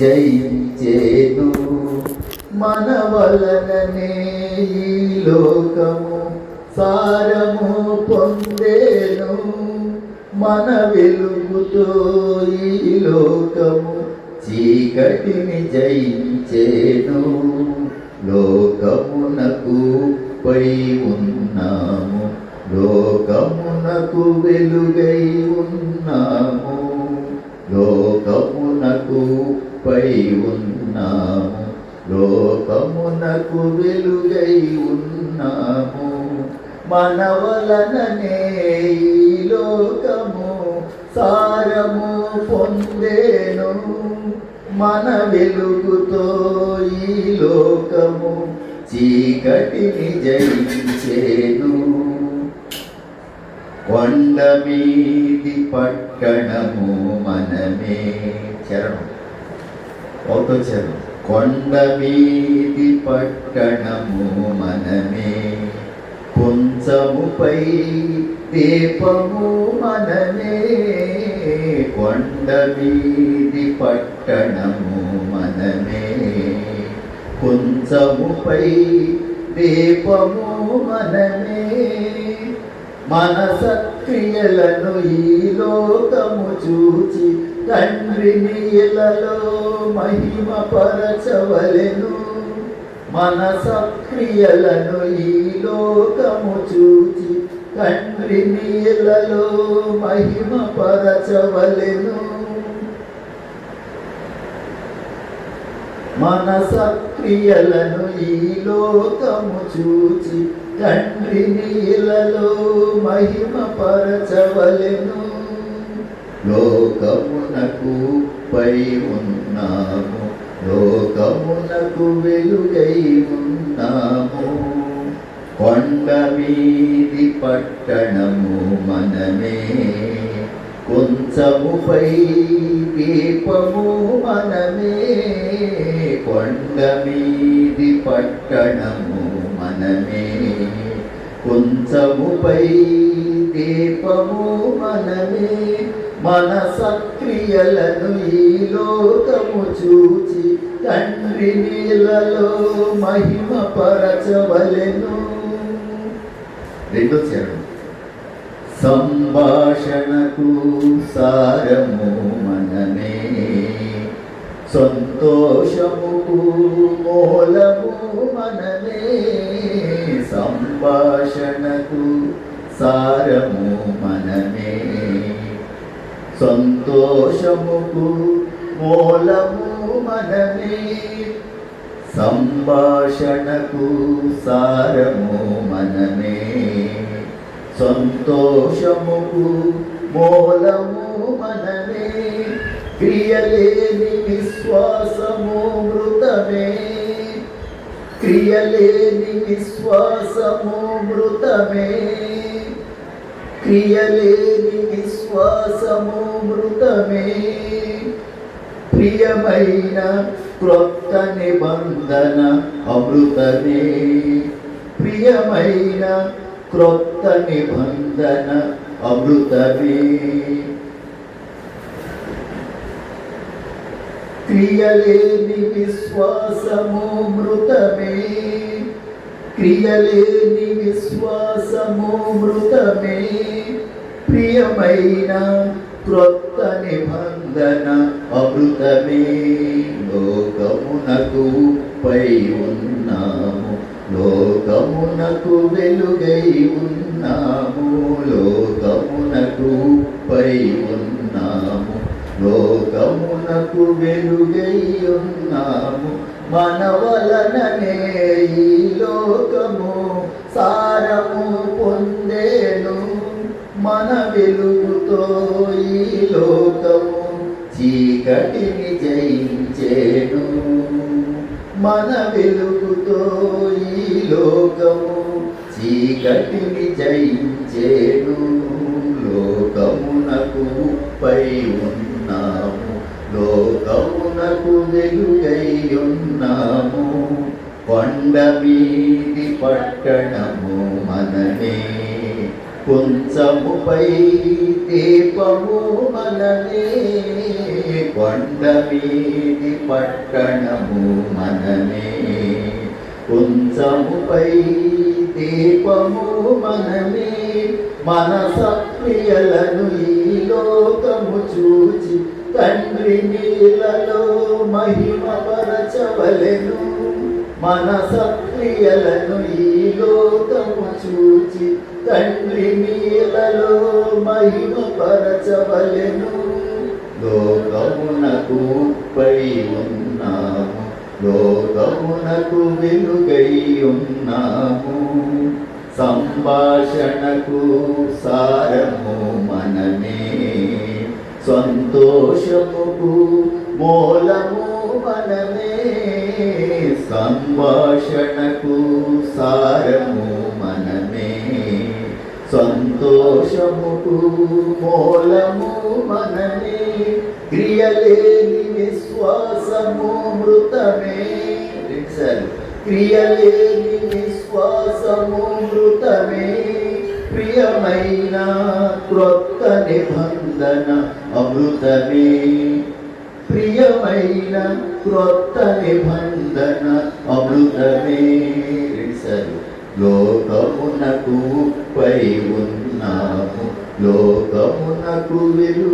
జయించేను మన వలననే ఈ లోకము సారము పొందేను మన వెలుగుతో ఈ లోకము చీకటిని జయించేను. లోకమునకు పై ఉన్నాము. లోకమునకు వెలుగై ఉన్నాము. పై ఉన్నాము. లోకమునకు వెలుగై ఉన్నాము. మన వలననే ఈ లోకము సారము పొందేను. మన వెలుగుతో ఈ లోకము చీకటిని జయించేను కొండ మీది పట్టణము మనమే. చరణం. ఒక చెరు కొండ వీధి పట్టణము మనమే. కొంచముపై దీపము మనమే. కొండ వీధి పట్టణము మనమే. కొంచముపై దీపము మనమే. మన సక్రియలను ఈ లోకము చూచి తండ్రిని ఇలలో మహిమ పరచవలెను మన సక్రియలను ఈ లోకము చూచి తండ్రిని ఇలలో మహిమ పరచవలెను మన సక్రియలను ఈ లోకము చూచి తండ్రి నీలలో మహిమ పరచవలెను. లోకమునకు పై ఉన్నాము లోకమునకు వెలుగై ఉన్నాము. కొండ మీది పట్టణము మనమే కొంచముపై దీపము మనమే. కొండ మీది పట్టణము మనమే. కొంచముపై దీపము మనమే. మన సక్రియలను ఈ లోకము చూచి తండ్రి నీళ్ళలో మహిమ పరచవలెను రెండో చరణం సంభాషణకు సారము మనమే. సంతోషము మూలము మనమే. సంభాషణకు సారము మనమే. సంతోషముకు మూలము మనమే. సంభాషణకు సారము మనమే. సంతోషముకు మూలము మనమే. క్రియలేని విశ్వాసము మృతమే. క్రియలేని విశ్వాసము మృతమే. క్రియలేని విశ్వాసము మృతమే. ప్రియమైన క్రొత్త నిబంధన అమృతమే. ప్రియమైన క్రొత్త నిబంధన అమృతమే. క్రియలేని విశ్వాసము మృతమే. క్రియలేని విశ్వాసము మృతమే. ప్రియమైన క్రొత్త నిబంధన అమృతమే. లోకమునకు పై ఉన్నాము. లోకమునకు వెలుగై ఉన్నాము. లోకమునకు పై ఉన్నాము. లో లోకమునకు వెలుగై ఉన్నాము మన వలననే ఈ లోకము సారము పొందేను. మన వెలుగుతో ఈ లోకము చీకటిని జయించేను మన వెలుగుతో ఈ లోకము చీకటిని జయించేను లోకమునకు పై ఉంది. లోకమునకు వెలుగై కొండ మీది పట్టణము మనమే. కొంచెముపై దీపము మనమే. కొండ మీది పట్టణము మనమే. కుంచముపై దీపము మనమే. మన సక్రియలను ఈ లోకము చూచి తండ్రి నీలలో మహిమ పరచవలెను మన సక్రియలను ఈ లోకము చూచి తండ్రి నీలలో మహిమ పరచవలెను. లోకమునకు పై ఉన్నాము లోకమునకు వెలుగై ఉన్నాము. సంభాషణకు సారము మనమే. సంతోషముకు మూలము మనమే. సంభాషణకు సారము మనమే. సంతోషముకు మూలము మనమే. క్రియలేని విశ్వాసము మృతమే. క్రియలేని విశ్వాసము మృతమే. ప్రియమైన నిబంధన అమృతమే ప్రియమైన క్రొత్త నిబంధన అమృతమే రెండుసార్లు. లోకమునకు పై ఉన్నాము లోకమునకు వెలుగై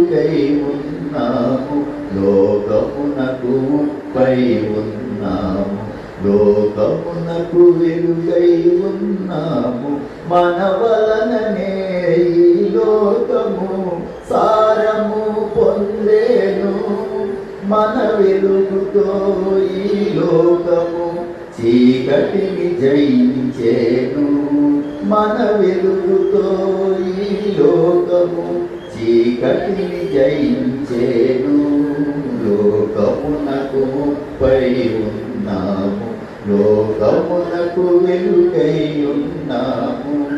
లోకమునకు వెలుగై ఉన్నాము. మన వలననే లోకము సారము పొందేను. మన వెలుగుతో ఈ లోకము చీకటిని జయించేను మన వెలుగుతో ఈ లోకము చీకటిని జయించేను లోకమునకు పై ఉన్నాము లోకమునకు వెలుగై ఉన్నాము.